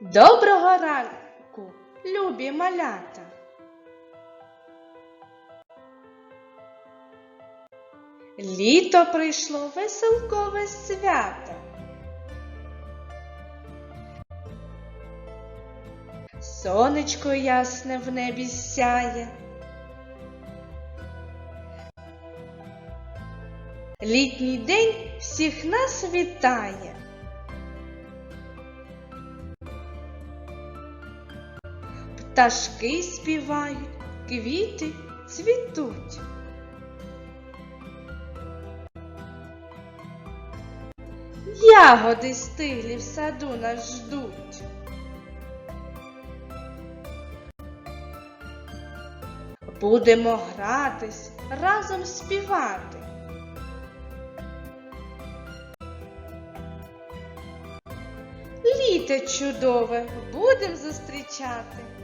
Доброго ранку, любі малята! Літо прийшло веселкове свято. Сонечко ясне в небі сяє. Літній день всіх нас вітає. Пташки співають, квіти цвітуть. Ягоди стиглі в саду нас ждуть. Будемо гратись, разом співати. Літо чудове будем зустрічати.